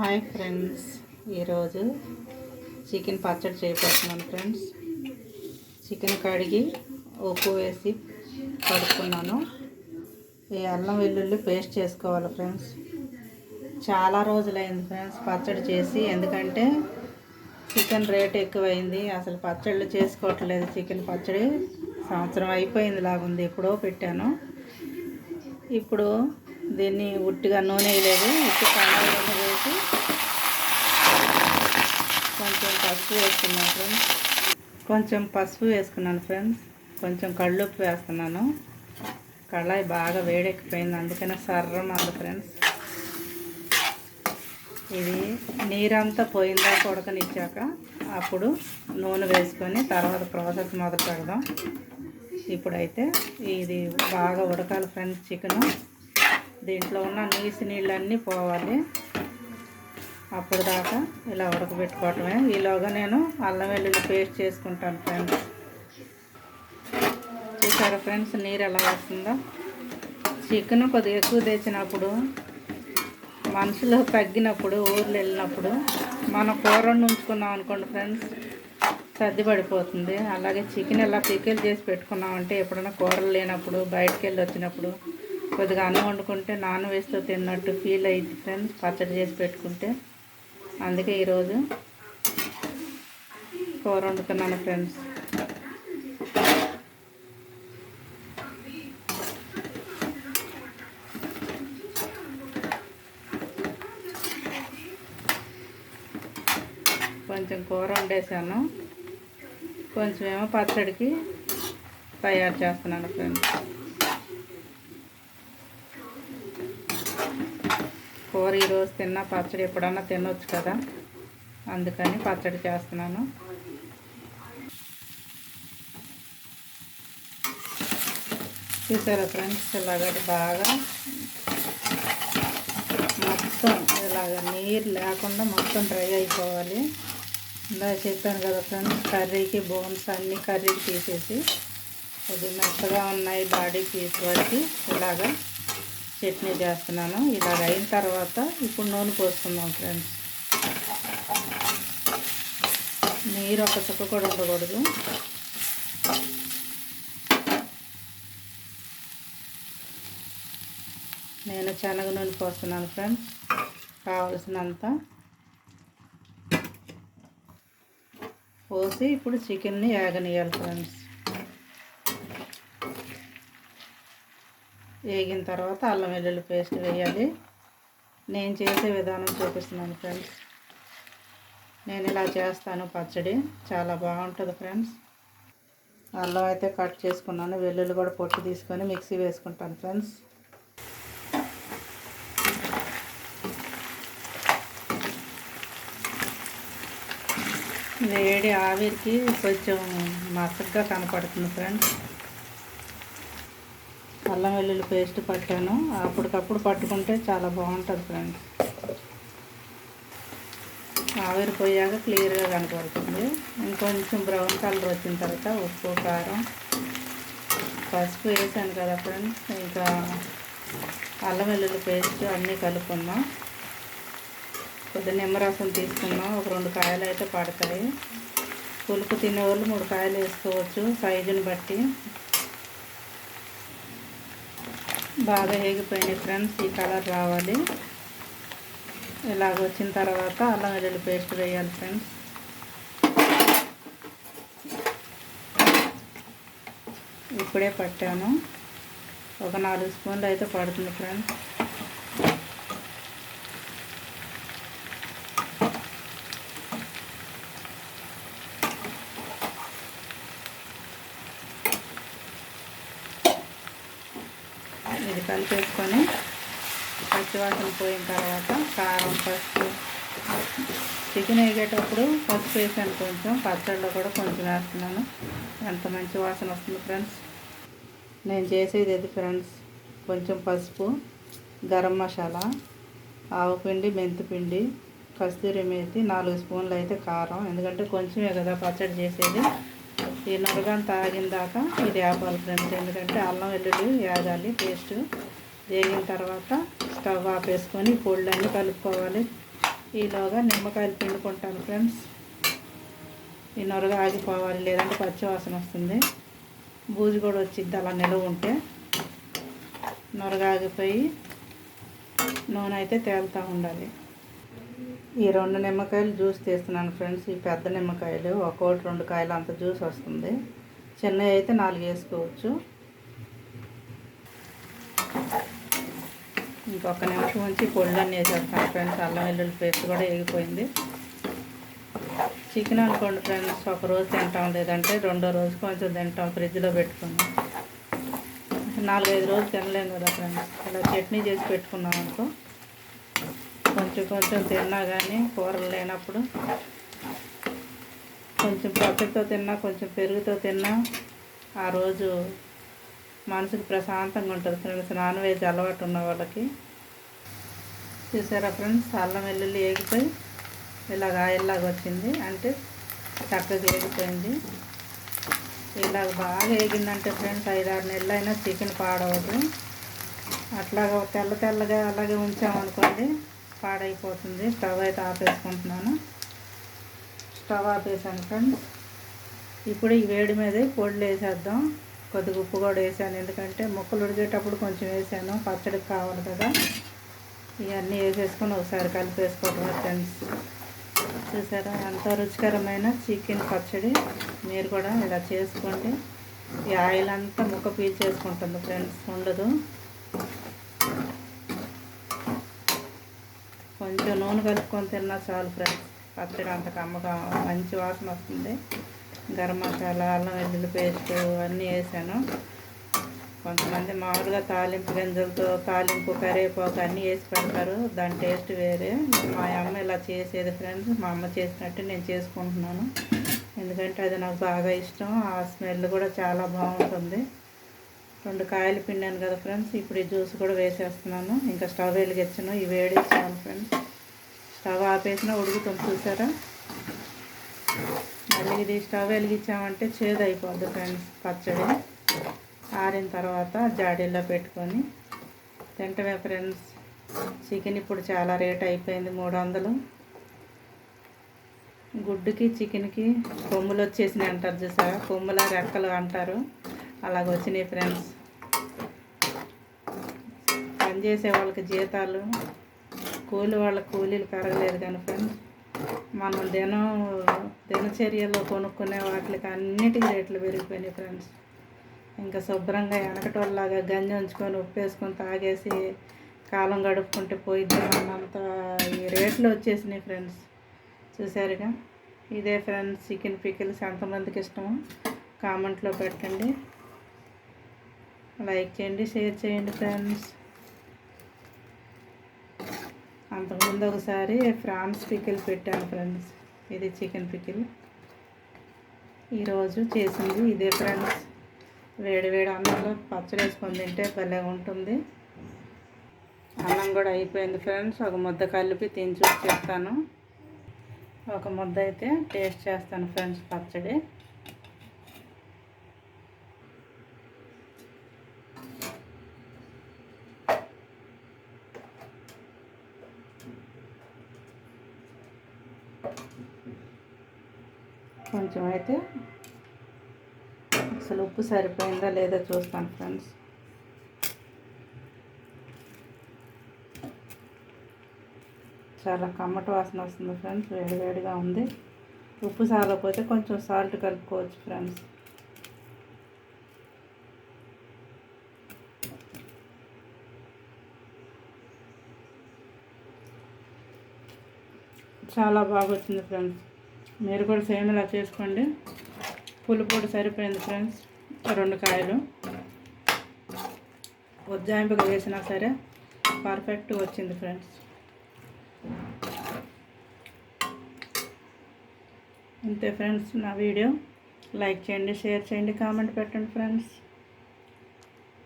Hi friends ఈరోజు chicken పచ్చడి చేయబోతున్నాను ఫ్రెండ్స్. చికెన్ కడిగి ఉప్పు వేసి కడుక్కున్నాను. ఈ అల్లం వెల్లుల్లి పేస్ట్ చేసుకోవాలి ఫ్రెండ్స్. చాలా రోజులైంది ఫ్రెండ్స్ పచ్చడి చేసి ఎందుకంటే చికెన్ రేట్ ఎక్కువైంది. అసలు పచ్చళ్ళు చేసుకోవట్లేదు చికెన్ పచ్చడి. సంవత్సరం అయిపోయింది లాగుంది ఎప్పుడో పెట్టాను. ఇప్పుడు దీన్ని ఉట్టిగా నూనె వేయలేదు ఉట్టి కళాయిలో వేసి కొంచెం పసుపు వేసుకున్నాను ఫ్రెండ్స్. కొంచెం పసుపు వేసుకున్నాను ఫ్రెండ్స్. కొంచెం కళ్ళుప్పు వేస్తున్నాను. కళాయి బాగా వేడెక్కిపోయింది అందుకనే సర్రం అంది ఫ్రెండ్స్. ఇది నీరంతా పోయిందా ఉడకనిచ్చాక అప్పుడు నూనె వేసుకొని తర్వాత ప్రాసెస్ మొదలు పెడదాం. ఇప్పుడైతే ఇది బాగా ఉడకాలి ఫ్రెండ్స్ చికెను. దీంట్లో ఉన్న నీసి నీళ్ళన్నీ పోవాలి. అప్పుడు దాకా ఇలా ఉడకబెట్టుకోవటమే. ఈలోగా నేను అల్లం వెల్లుల్లి పేస్ట్ చేసుకుంటాను ఫ్రెండ్స్. చూసారా ఫ్రెండ్స్ నీరు ఎలా వస్తుందో? చికెన్ కొద్దిగా ఎక్కువ తెచ్చినప్పుడు మనుషులు తగ్గినప్పుడు ఊర్లు వెళ్ళినప్పుడు మనం కూర ఉంచుకున్నాం అనుకోండి ఫ్రెండ్స్ సర్ది పడిపోతుంది. అలాగే చికెన్ ఎలా పికిల్ చేసి పెట్టుకున్నామంటే ఎప్పుడైనా కూరలు లేనప్పుడు బయటకు వెళ్ళి వచ్చినప్పుడు కొద్దిగా అన్నం వండుకుంటే నాన్ వేస్తూ తిన్నట్టు ఫీల్ అయ్యింది ఫ్రెండ్స్ పచ్చడి చేసి పెట్టుకుంటే. అందుకే ఈరోజు కూర వండుతున్నాను ఫ్రెండ్స్ కొంచెం కూర వండేసాను కొంచెమేమో పచ్చడికి తయారు చేస్తున్నాను ఫ్రెండ్స్ కూర ఈరోజు తిన్న పచ్చడి ఎప్పుడన్నా తినొచ్చు కదా. అందుకని పచ్చడి చేస్తున్నాను. చూసారా ఫ్రెండ్స్ ఇలాగటి బాగా మొత్తం ఇలాగ నీరు లేకుండా మొత్తం డ్రై అయిపోవాలి. ఇందా చెప్పాను కదా ఫ్రెండ్స్ కర్రీకి బోన్స్ అన్నీ కర్రీకి తీసేసి కొద్దిగా మెత్తగా ఉన్నాయి బాడీ పీస్ వరకు ఇలాగా చట్నీ చేస్తున్నాను. ఇలాగ అయిన తర్వాత ఇప్పుడు నూనె పోసుకుందాం ఫ్రెండ్స్. నీరు ఒక చుక్క కూడా ఉండకూడదు. నేను శనగ నూనె పోస్తున్నాను ఫ్రెండ్స్. కావలసినంత పోసి ఇప్పుడు చికెన్ని యాగనియాలి ఫ్రెండ్స్. వేగిన తర్వాత అల్లం వెల్లుల్లి పేస్ట్ వేయాలి. నేను చేసే విధానం చూపిస్తున్నాను ఫ్రెండ్స్. నేను ఇలా చేస్తాను పచ్చడి. చాలా బాగుంటుంది ఫ్రెండ్స్. అల్లం అయితే కట్ చేసుకున్నాను. వెల్లుల్లి కూడా పొట్టు తీసుకొని మిక్సీ వేసుకుంటాను ఫ్రెండ్స్. వేడి ఆవిరికి కొంచెం మసగ్గా కనపడుతుంది ఫ్రెండ్స్. అల్లం వెల్లుల్లి పేస్ట్ పట్టాను. అప్పటికప్పుడు పట్టుకుంటే చాలా బాగుంటుంది ఫ్రెండ్స్ ఆవిరి పోయాక క్లియర్గా కనపడుతుంది. ఇంకొంచెం బ్రౌన్ కలర్ వచ్చిన తర్వాత ఉప్పు కారం పసుపు వేసాను కదా ఫ్రెండ్స్ ఇంకా అల్లం వెల్లుల్లి పేస్ట్ అన్నీ కలుపుకుందాం. కొద్ది నిమ్మరసం తీసుకుందాం. ఒక రెండు కాయలు అయితే పడతాయి. పులుపు తినేవాళ్ళు మూడు కాయలు వేసుకోవచ్చు. సైజుని బట్టి. బాగా వేగిపోయినాయి ఫ్రెండ్స్ ఈ కలర్ రావాలి. ఇలాగ వచ్చిన తర్వాత అల్లం వెల్లుల్లి పేస్ట్ వేయాలి ఫ్రెండ్స్. ఇప్పుడే పట్టాను. ఒక నాలుగు స్పూన్లు అయితే పడుతుంది ఫ్రెండ్స్. ఇది కలిపేసుకొని పచ్చివాసన పోయిన తర్వాత కారం పసుపు. చికెన్ వేగేటప్పుడు పసుపు వేసాను కొంచెం. పచ్చడిలో కూడా కొంచెం వేస్తున్నాను. ఎంత మంచి వాసన వస్తుంది ఫ్రెండ్స్. నేను చేసేది ఇది ఫ్రెండ్స్? కొంచెం పసుపు గరం మసాలా ఆవుపిండి మెంతిపిండి కస్తూరి మేతి నాలుగు స్పూన్లు అయితే కారం. ఎందుకంటే కొంచెమే కదా పచ్చడి చేసేది. ఈ నురగం తాగిన దాకా ఇది ఆపాలి ఫ్రెండ్స్ ఎందుకంటే అల్లం వెల్లుల్లి వేగాలి పేస్ట్ వేగిన తర్వాత స్టవ్ ఆపేసుకొని పొళ్ళన్నీ కలుపుకోవాలి. ఈలోగా నిమ్మకాయలు పిండుకుంటాను ఫ్రెండ్స్. ఈ నొరగ ఆగిపోవాలి లేదంటే పచ్చివాసన వస్తుంది. బూజు కూడా వచ్చిద్ది అలా నిలవ ఉంటే. నొరగ ఆగిపోయి నూనె అయితే తేలుతూ ఉండాలి. ఈ రెండు నిమ్మకాయలు జ్యూస్ తీస్తున్నాను ఫ్రెండ్స్. ఈ పెద్ద నిమ్మకాయలు ఒక్కోటి రెండు కాయలు అంత జ్యూస్ వస్తుంది. చిన్నవి అయితే నాలుగు వేసుకోవచ్చు. ఇంకొక నిమిషం ఉంచి పొళ్ళన్నీ వేసేస్తాను ఫ్రెండ్స్. అల్లం వెల్లుల్లి పేస్ట్ కూడా వేగిపోయింది. చికెన్ అనుకోండి ఫ్రెండ్స్ ఒక రోజు తింటాం లేదంటే రెండో రోజు కొంచెం తింటాం ఫ్రిడ్జ్లో పెట్టుకుని. నాలుగైదు రోజులు తినలేము కదా ఫ్రెండ్స్. ఇలా చట్నీ చేసి పెట్టుకున్నాం అనుకో. కొంచెం కొంచెం తిన్నా కానీ కూరలు లేనప్పుడు కొంచెం పప్పుతో తిన్నా కొంచెం పెరుగుతో తిన్నా ఆ రోజు మనసుకు ప్రశాంతంగా ఉంటుంది ఫ్రెండ్స్. నాన్ వెజ్ అలవాటు ఉన్న వాళ్ళకి. చూసారా ఫ్రెండ్స్? అల్లం వెల్లుల్లి వేగిపోయి ఇలాగ ఆయిల్లాగా వచ్చింది. అంటే చక్కగా వేగిపోయింది ఇలాగ బాగా వేగిందంటే ఫ్రెండ్స్ ఐదారు నెలలు అయినా చికెన్ పాడవదు. అట్లాగా తెల్ల తెల్లగా అలాగే ఉంచామనుకోండి పాడైపోతుంది. స్టవ్ అయితే ఆపేసుకుంటున్నాను. Stove ఆపేసాను friends. ఇప్పుడు ఈ వేడి మీద పొడులు వేసేద్దాం. కొద్దిగా ఉప్పు కూడా వేసాను. ఎందుకంటే ముక్కలు ఉడికేటప్పుడు కొంచెం వేసాను. పచ్చడికి కావాలి కదా. ఇవన్నీ వేసేసుకొని ఒకసారి కలిపేసుకోవటం ఫ్రెండ్స్. చూసారా? అంత రుచికరమైన చికెన్ పచ్చడి. మీరు కూడా ఇలా చేసుకోండి. ఈ ఆయిల్ అంతా ముక్క పీల్చేసుకుంటుంది ఫ్రెండ్స్. ఉండదు. కొంచెం నూనె కలుపుకొని తిన్నా చాలు ఫ్రెండ్స్ పచ్చడి అంత కమ్మగా మంచి వాసన వస్తుంది. గరం మసాలా అల్లం వెల్లుల్లి పేస్ట్ అన్నీ వేసాను. కొంతమంది మామూలుగా తాలింపు గింజలతో తాలింపు కరివేపాకు అన్నీ వేసి పెడతారు. దాని టేస్ట్ వేరే. మా అమ్మ ఇలా చేసేది ఫ్రెండ్స్ మా అమ్మ చేసినట్టు నేను చేసుకుంటున్నాను. ఎందుకంటే అది నాకు బాగా ఇష్టం. ఆ స్మెల్ కూడా చాలా బాగుంటుంది. రెండు కాయలు పిండాను కదా ఫ్రెండ్స్ ఇప్పుడు ఈ జ్యూస్ కూడా వేసేస్తున్నాను. ఇంకా స్టవ్ వెలిగించను. ఇవి వేడి చాలు ఫ్రెండ్స్ ఆపేసినా ఉడుకుతుంది చూసారా? మళ్ళీ ఇది స్టవ్ వెలిగించామంటే చేదు అయిపోద్ది ఫ్రెండ్స్ పచ్చడి. ఆరిన తర్వాత జాడీలో పెట్టుకొని తింటమే ఫ్రెండ్స్. చికెన్ ఇప్పుడు చాలా రేట్ అయిపోయింది మూడు వందలు. గుడ్డుకి చికెన్కి కొమ్ములు వచ్చేసినాయి అంటారు చూసారా? కొమ్ముల రెక్కలు అంటారు. అలాగ వచ్చినాయి ఫ్రెండ్స్ పనిచేసే వాళ్ళకి జీతాలు కూలి వాళ్ళ కూలీలు పెరగలేదు కానీ ఫ్రెండ్స్ మనం దినం దినచర్యలో కొనుక్కునే వాటికి అన్నిటికీ రేట్లు పెరిగిపోయినాయి ఫ్రెండ్స్ ఇంకా శుభ్రంగా వెనకటోళ్ళలాగా గంజి ఉంచుకొని ఉప్పేసుకొని తాగేసి కాలం గడుపుకుంటే పోయిద్దాం అన్నంత ఈ రేట్లు వచ్చేసినాయి ఫ్రెండ్స్ చూసారుగా ఇదే ఫ్రెండ్స్ చికెన్ పికిల్స్ ఎంతమందికి ఇష్టమో కామెంట్లో పెట్టండి. లైక్ చేయండి షేర్ చేయండి ఫ్రెండ్స్ అంతకుముందు ఒకసారి ఫ్రాన్స్ పికిల్ పెట్టాను ఫ్రెండ్స్. ఇది చికెన్ పికిల్. ఈరోజు చేసింది ఇదే ఫ్రెండ్స్. వేడి వేడి అన్నంలో పచ్చడి వేసుకొని తింటే భలే ఉంటుంది. అన్నం కూడా అయిపోయింది ఫ్రెండ్స్. ఒక ముద్ద కలిపి తిని చూసి చెప్తాను. ఒక ముద్ద అయితే టేస్ట్ చేస్తాను ఫ్రెండ్స్ పచ్చడి. కొంచెం అయితే అసలు ఉప్పు సరిపోయిందా లేదా చూస్తాను ఫ్రెండ్స్. చాలా కమ్మటి వాసన వస్తుంది ఫ్రెండ్స్ వేడివేడిగా ఉంది. ఉప్పు సాలకపోతే కొంచెం సాల్ట్ కలుపుకోవచ్చు ఫ్రెండ్స్. చాలా బాగా వచ్చింది ఫ్రెండ్స్. మీరు కూడా సేమ్ ఇలా చేసుకోండి. పులుపొడి సరిపోయింది ఫ్రెండ్స్. రెండు కాయలు. ఉజ్జాయింపుగా వేసినా సరే పర్ఫెక్ట్గా వచ్చింది ఫ్రెండ్స్. అంతే ఫ్రెండ్స్ నా వీడియో. లైక్ చేయండి షేర్ చేయండి కామెంట్ పెట్టండి ఫ్రెండ్స్.